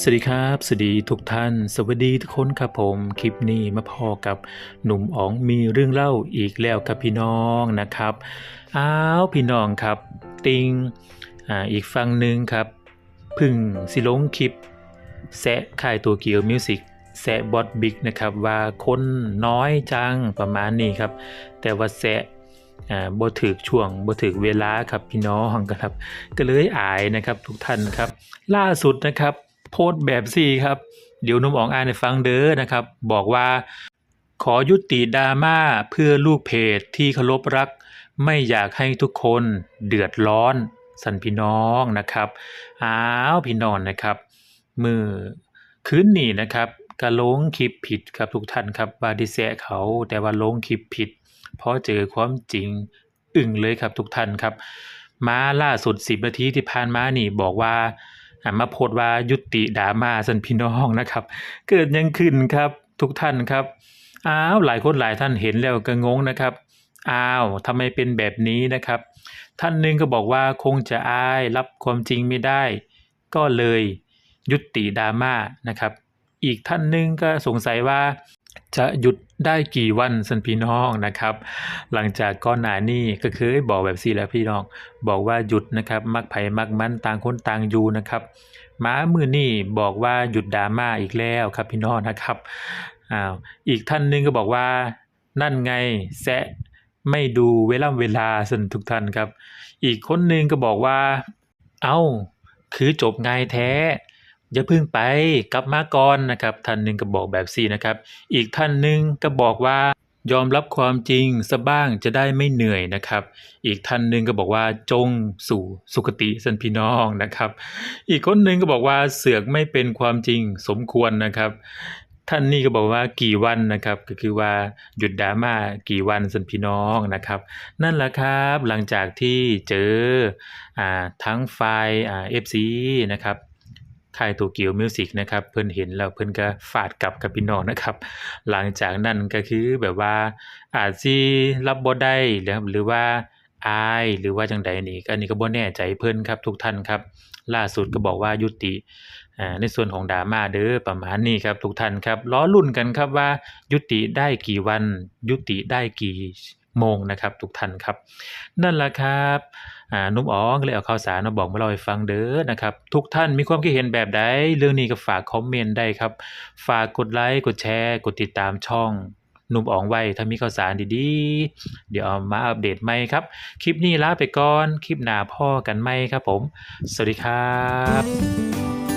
สวัสดีครับสวัสดีทุกท่าน สวัสดีทุกคนครับผม คลิปนี้มาพอกับหนุ่มอ๋องมีเรื่องเล่าอีกแล้วครับพี่น้องนะครับอ้าวพี่น้องครับ ติงอ่าอีกฝั่งหนึ่งครับ พึ่งสิลงคลิปแซะค่ายตัวเกียวมิวสิกแซะบอสบิ๊กนะครับว่าคนน้อยจังประมาณนี้ครับ แต่ว่าแซะอ่าบ่ถึกช่วงบ่ถึกเวลาครับพี่น้องครับก็เลยอายนะครับทุกท่านครับ ล่าสุดนะครับ โพสต์แบบสี่ครับ เดี๋ยวนุ่มอ๋องอ่านให้ฟังเด้อนะครับ บอกว่า ขอยุติดราม่าเพื่อลูกเพจที่เคารพรัก ไม่อยากให้ทุกคนเดือดร้อนสันพี่น้องนะครับอ้าวพี่น้องนะครับ มือคืนนี้นะครับกะลงคลิปผิดครับทุกท่านครับว่าดิแซะเขาแต่ว่าลงคลิปผิด เพราะเจอความจริงอึ้งเลยครับทุกท่านครับมาล่าสุด 10 นาทีที่ผ่านมานี่บอกว่า มาโพสว่ายุติดราม่าสันพี่น้องนะครับ เกิดยังขึ้นครับทุกท่านครับอ้าวหลายคนหลายท่านเห็นแล้วก็งงนะครับอ้าวทำไมเป็นแบบนี้นะครับ ท่านหนึ่งก็บอกว่าคงจะอายรับความจริงไม่ได้ ก็เลยยุติดราม่านะครับ อีกท่านหนึ่งก็สงสัยว่า จะหยุดได้กี่วันสันพี่น้องนะครับ หลังจากก้อนหนานี่ก็เคยบอกแบบสี่แล้วพี่น้อง บอกว่าหยุดนะครับ มักไผ่มักมันต่างคนต่างอยู่นะครับม้ามือนี่บอกว่าหยุดดราม่าอีกแล้วครับพี่น้องนะครับอ้าวอีกท่านหนึงก็บอกว่า นั่นไงแซะไม่ดูเวลาเวลาสันทุกท่านครับ อีกคนหนึงก็บอกว่า เอ้า คือจบไงแท้ อย่าเพิ่งไปกลับมาก่อนนะครับ ท่านหนึ่งก็บอกแบบสี่นะครับ อีกท่านหนึ่งก็บอกว่ายอมรับความจริงซะบ้างจะได้ไม่เหนื่อยนะครับ อีกท่านหนึ่งก็บอกว่าจงสู่สุคติสันพี่น้องนะครับ อีกคนหนึ่งก็บอกว่าเสือกไม่เป็นความจริงสมควรนะครับ ท่านนี้ก็บอกว่ากี่วันนะครับ ก็คือว่าหยุดดราม่ากี่วันสันพี่น้องนะครับ นั่นแหละครับหลังจากที่เจออทั้งไฟล์อ่า FC นะครับ ค่ายโตเกียวมิวสิกนะครับ เพิ่นเห็นแล้วเพิ่นก็ฟาดกลับกับพี่น้องนะครับ หลังจากนั้นก็คือแบบว่าอาจสิรับบ่ได้นะครับหรือว่าอายหรือว่าจังใดนี่อันนี้ก็บ่แน่ใจเพิ่นครับทุกท่านครับ ล่าสุดก็บอกว่ายุติในส่วนของดราม่าเด้อประมาณนี้ครับทุกท่านครับล้อลุ้นกันครับว่ายุติได้กี่วัน ยุติได้กี่โมงนะครับทุกท่านครับ นั่นแหละครับนุ่มอ๋องเลยเอาข่าวสารมาบอกมาเล่าให้ฟังเด้อนะครับ ทุกท่านมีความคิดเห็นแบบใดเรื่องนี้ก็ฝากคอมเมนต์ได้ครับ ฝากกดไลค์กดแชร์ กดติดตามช่องนุ่มอ๋องไว้ถ้ามีข่าวสารดีๆ เดี๋ยวเอามาอัปเดตใหม่ครับ คลิปนี้ลาไปก่อน คลิปหน้าพ่อกันไหมครับผม สวัสดีครับ